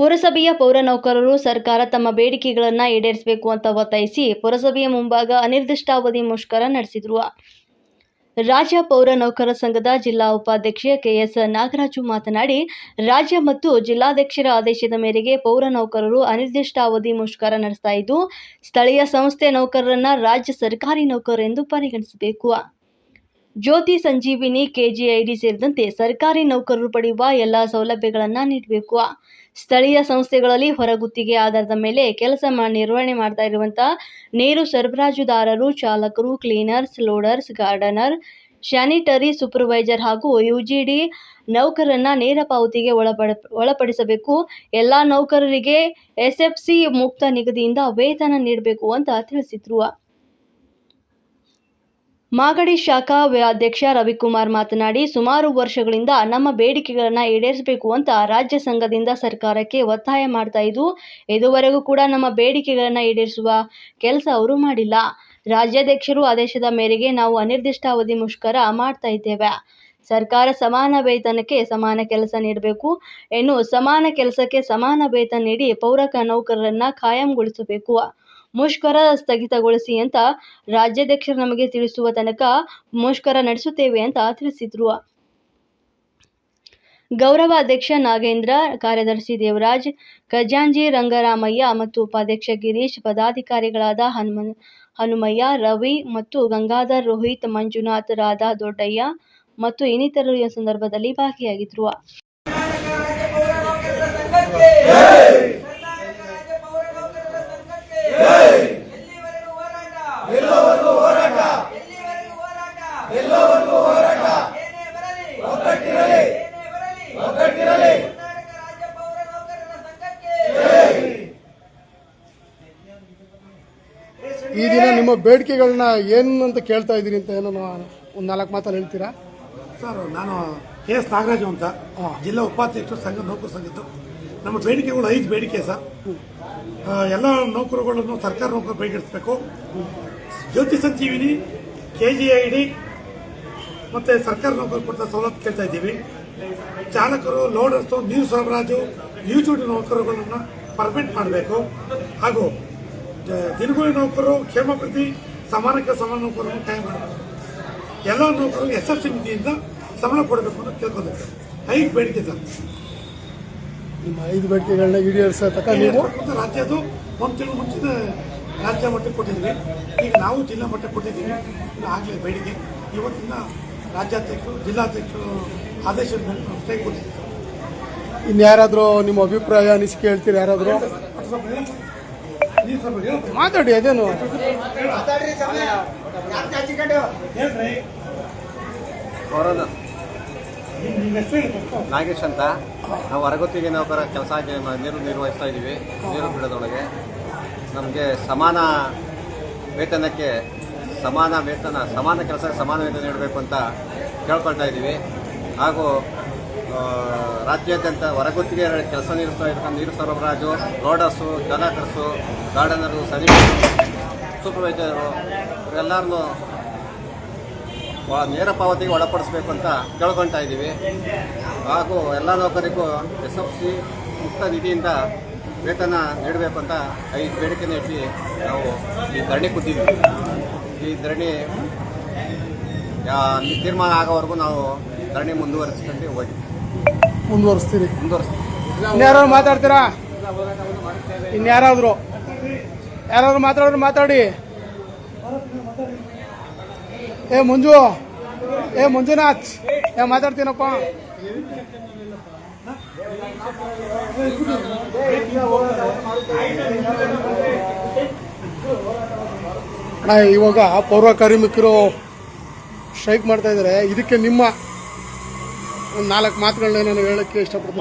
ಪುರಸಭೆಯ ಪೌರ ನೌಕರರು ಸರ್ಕಾರ ತಮ್ಮ ಬೇಡಿಕೆಗಳನ್ನು ಈಡೇರಿಸಬೇಕು ಅಂತ ಒತ್ತಾಯಿಸಿ ಪುರಸಭೆಯ ಮುಂಭಾಗ ಅನಿರ್ದಿಷ್ಟಾವಧಿ ಮುಷ್ಕರ ನಡೆಸಿದ್ರು. ರಾಜ್ಯ ಪೌರ ನೌಕರ ಸಂಘದ ಜಿಲ್ಲಾ ಉಪಾಧ್ಯಕ್ಷೆ ಕೆಎಸ್ ನಾಗರಾಜು ಮಾತನಾಡಿ, ರಾಜ್ಯ ಮತ್ತು ಜಿಲ್ಲಾಧ್ಯಕ್ಷರ ಆದೇಶದ ಮೇರೆಗೆ ಪೌರ ನೌಕರರು ಅನಿರ್ದಿಷ್ಟಾವಧಿ ಮುಷ್ಕರ ನಡೆಸ್ತಾ ಇದ್ದು, ಸ್ಥಳೀಯ ಸಂಸ್ಥೆ ನೌಕರರನ್ನ ರಾಜ್ಯ ಸರ್ಕಾರಿ ನೌಕರರೆಂದು ಪರಿಗಣಿಸಬೇಕು. ಜ್ಯೋತಿ ಸಂಜೀವಿನಿ, ಕೆಜಿಐಡಿ ಸೇರಿದಂತೆ ಸರ್ಕಾರಿ ನೌಕರರು ಪಡೆಯುವ ಎಲ್ಲ ಸೌಲಭ್ಯಗಳನ್ನು ನೀಡಬೇಕು. ಸ್ಥಳೀಯ ಸಂಸ್ಥೆಗಳಲ್ಲಿ ಹೊರಗುತ್ತಿಗೆ ಆಧಾರದ ಮೇಲೆ ಕೆಲಸ ನಿರ್ವಹಣೆ ಮಾಡ್ತಾ ಇರುವಂಥ ನೀರು ಸರಬರಾಜುದಾರರು, ಚಾಲಕರು, cleaners, loaders, gardener, sanitary supervisor ಹಾಗೂ ಯುಜಿಡಿ ನೌಕರರನ್ನ ನೇರ ಪಾವತಿಗೆ ಒಳಪಡ, ಒಳಪಡಿಸಬೇಕು. ಎಲ್ಲ ನೌಕರರಿಗೆ ಎಸ್ಎಫ್ಸಿ ಮುಕ್ತ ನಿಗದಿಯಿಂದ ವೇತನ ನೀಡಬೇಕು ಅಂತ ತಿಳಿಸಿದ್ರು. ಮಾಗಡಿ ಶಾಖಾ ಅಧ್ಯಕ್ಷ ರವಿಕುಮಾರ್ ಮಾತನಾಡಿ, ಸುಮಾರು ವರ್ಷಗಳಿಂದ ನಮ್ಮ ಬೇಡಿಕೆಗಳನ್ನು ಈಡೇರಿಸಬೇಕು ಅಂತ ರಾಜ್ಯ ಸಂಘದಿಂದ ಸರ್ಕಾರಕ್ಕೆ ಒತ್ತಾಯ ಮಾಡ್ತಾ ಇದ್ದು, ಇದುವರೆಗೂ ಕೂಡ ನಮ್ಮ ಬೇಡಿಕೆಗಳನ್ನು ಈಡೇರಿಸುವ ಕೆಲಸ ಅವರು ಮಾಡಿಲ್ಲ. ರಾಜ್ಯಾಧ್ಯಕ್ಷರು ಆದೇಶದ ಮೇರೆಗೆ ನಾವು ಅನಿರ್ದಿಷ್ಟಾವಧಿ ಮುಷ್ಕರ ಮಾಡ್ತಾ ಇದ್ದೇವೆ. ಸರ್ಕಾರ ಸಮಾನ ವೇತನಕ್ಕೆ ಸಮಾನ ಕೆಲಸ ನೀಡಬೇಕು. ಇನ್ನು ಸಮಾನ ಕೆಲಸಕ್ಕೆ ಸಮಾನ ವೇತನ ನೀಡಿ ಪೌರ ಕ- ನೌಕರರನ್ನ ಕಾಯಂಗೊಳಿಸಬೇಕು ಮುಷ್ಕರ ಸ್ಥಗಿತಗೊಳಿಸಿ ಅಂತ ರಾಜ್ಯಾಧ್ಯಕ್ಷರು ನಮಗೆ ತಿಳಿಸುವ ತನಕ ಮುಷ್ಕರ ನಡೆಸುತ್ತೇವೆ ಅಂತ ತಿಳಿಸಿದ್ರು. ಗೌರವ ಅಧ್ಯಕ್ಷ ನಾಗೇಂದ್ರ, ಕಾರ್ಯದರ್ಶಿ ದೇವರಾಜ್ ಖಜಾಂಜಿ ರಂಗರಾಮಯ್ಯ ಮತ್ತು ಉಪಾಧ್ಯಕ್ಷ ಗಿರೀಶ್, ಪದಾಧಿಕಾರಿಗಳಾದ ಹನುಮ, ಹನುಮಯ್ಯ, ರವಿ ಮತ್ತು ಗಂಗಾಧರ್ ರೋಹಿತ್, ಮಂಜುನಾಥ್, ರಾಧಾ ದೊಡ್ಡಯ್ಯ ಮತ್ತು ಇನ್ನಿತರರು ಈ ಸಂದರ್ಭದಲ್ಲಿ ಭಾಗಿಯಾಗಿದ್ರು. ಎಲ್ಲಿವರೆಗೂ ಹೋರಾಟ? ಎಲ್ಲವರೆಗೂ ಹೋರಾಟ? ಒಗ್ಗಟ್ಟಿರಲಿ. ಒಗ್ಗಟ್ಟಿರಲಿ. ಈ ದಿನ ನಿಮ್ಮ ಬೇಡಿಕೆಗಳನ್ನ ಏನು ಅಂತ ಕೇಳ್ತಾ ಇದ್ದೀರಿ ಅಂತ ಏನೋ ಒಂದು ನಾಲ್ಕು ಮಾತಲ್ಲಿ ಹೇಳ್ತೀರಾ? ಸರ್ ನಾನು ಕೆ ಎಸ್ ನಾಗರಾಜು ಅಂತ. ಜಿಲ್ಲಾ ಉಪಾಧ್ಯಕ್ಷರು ಸಂಘ ನೌಕರ ಸಂಘದ್ದು. ನಮ್ಮ ಬೇಡಿಕೆಗಳು ಐದು ಬೇಡಿಕೆ ಸರ್. ಎಲ್ಲ ನೌಕರುಗಳನ್ನು ಸರ್ಕಾರ ನೌಕರು ಬೇಡಿಸಬೇಕು Jyoti Sanjeevini K G I D ಮತ್ತು ಸರ್ಕಾರ ನೌಕರು ಕೊಡ್ತಾ ಸವಲತ್ತು ಕೇಳ್ತಾ ಇದ್ದೀವಿ. ಚಾಲಕರು, ಲೋಡರ್ಸು, ನೀರು ಸರಬರಾಜು ಯೂಚೂಡಿ ನೌಕರುಗಳನ್ನು ಪರ್ಮಿಟ್ ಮಾಡಬೇಕು. ಹಾಗೂ ದಿನಗೂಲಿ ನೌಕರು ಕ್ಷೇಮಪ್ರತಿ ಸಮಾನಕ್ಕೆ ಸಮಾನ ನೌಕರನ್ನು ಕಾಯಂ ಮಾಡಬೇಕು. ಎಲ್ಲ ನೌಕರು ಎಸ್ ಎಸ್ ಸಿ ನಿಧಿಯಿಂದ ಸಂಬಳ ಕೊಡಬೇಕು ಅಂತ ಕೇಳ್ಕೊಬೇಕು ಐದು ಬೇಡಿಕೆ ಸರ್. ನಿಮ್ಮ ಐದು ಬೇಡಿಕೆಗಳನ್ನ ಈಡೇರಿಸತಕ್ಕ ನೀವು? ರಾಜ್ಯದ್ದು ಒಂದು ತಿಂಗಳು ಮುಂಚಿನ ರಾಜ್ಯ ಮಟ್ಟಕ್ಕೆ ಕೊಟ್ಟಿದ್ವಿ ಈಗ ನಾವು ಜಿಲ್ಲಾ ಮಟ್ಟಕ್ಕೆ ಕೊಟ್ಟಿದ್ದೀವಿ. ಇನ್ನು ಆಗಲೇ ಬೇಡಿಕೆ. ಇವತ್ತಿನ ರಾಜ್ಯಾಧ್ಯಕ್ಷರು ಜಿಲ್ಲಾಧ್ಯಕ್ಷರು ಆದೇಶದ ಮೇಲೆ ನಾವು ಸ್ಟ್ರೈಕ್ ಕೊಟ್ಟಿದ್ದೀವಿ. ಇನ್ಯಾರಾದರೂ ನಿಮ್ಮ ಅಭಿಪ್ರಾಯ ಅನಿಸಿಕೆ ಹೇಳ್ತೀರಿ ಯಾರಾದರೂ? ಮಾತಾಡಿ ಅದೇನು? ಹೇಳ್ರಿ. ನಾಗೇಶ್ ಅಂತ. ನಾವು ಹೊರಗುತ್ತಿಗೆ ನೌಕರ ಕೆಲಸ ನೀರು ನಿರ್ವಹಿಸ್ತಾ ಇದ್ದೀವಿ. ನೀರು ಬಿಡೋದೊಳಗೆ ನಮಗೆ ಸಮಾನ ವೇತನಕ್ಕೆ ಸಮಾನ ವೇತನ, ಸಮಾನ ಕೆಲಸಕ್ಕೆ ಸಮಾನ ವೇತನ ನೀಡಬೇಕು ಅಂತ ಕೇಳ್ಕೊಳ್ತಾ ಇದ್ದೀವಿ. ಹಾಗೂ ರಾಜ್ಯಾದ್ಯಂತ ಹೊರಗುತ್ತಿಗೆ ಕೆಲಸ ನಿರ್ವಹಿಸ್ತಾ ಇರ್ತಕ್ಕಂಥ ನೀರು ಸರಬರಾಜು, ರೋಡರ್ಸು ಕಲಾಕರ್ಸು ಗಾರ್ಡನರು ಸರಿ ಸೂಪರ್ವೈಸರು, ಇವರೆಲ್ಲರನ್ನು ವ- ನೇರ ಪಾವತಿಗೆ ಒಳಪಡಿಸಬೇಕು ಅಂತ ಕೇಳ್ಕೊಳ್ತಾ ಇದ್ದೀವಿ. ಹಾಗೂ ಎಲ್ಲ ನೌಕರಿಗೂ ಎಸ್ ಎಫ್ ಸಿ ಮುಕ್ತ ನಿಧಿಯಿಂದ ವೇತನ ನೀಡಬೇಕು ಅಂತ ಐದು ಬೇಡಿಕೆನ ಇಟ್ಟು ನಾವು ಈ ಧರಣಿ ಕೂತಿದ್ವಿ. ಈ ಧರಣಿ ಯಾ- ತೀರ್ಮಾನ ಆಗೋವರೆಗೂ ನಾವು ಧರಣಿ ಮುಂದುವರಿಸ್ಕೊಂಡು ಹೋಗಿ ಮುಂದುವರಿಸ್ತೀರಿ? ಮುಂದುವರಿಸ್ತೀವಿ. ಮಾತಾಡ್ತೀರಾ? ಇನ್ಯಾರಾದರೂ? ಯಾರಾದರೂ ಮಾತಾಡೋರು ಮಾತಾಡಿ. ಏ ಮಂಜು ಏ ಮಂಜುನಾಥ್ ಏ ಮಾತಾಡ್ತೀನಪ್ಪ. ಅಣ್ಣ, ಇವಾಗ ಪೌರ ಕಾರ್ಮಿಕರು ಸ್ಟ್ರೈಕ್ ಮಾಡ್ತಾ ಇದ್ದಾರೆ ಇದಕ್ಕೆ ನಿಮ್ಮ ನಾಲ್ಕು ಮಾತುಗಳನ್ನ ನಾನು ಹೇಳಕ್ಕೆ ಇಷ್ಟಪಡ್ತೀನಿ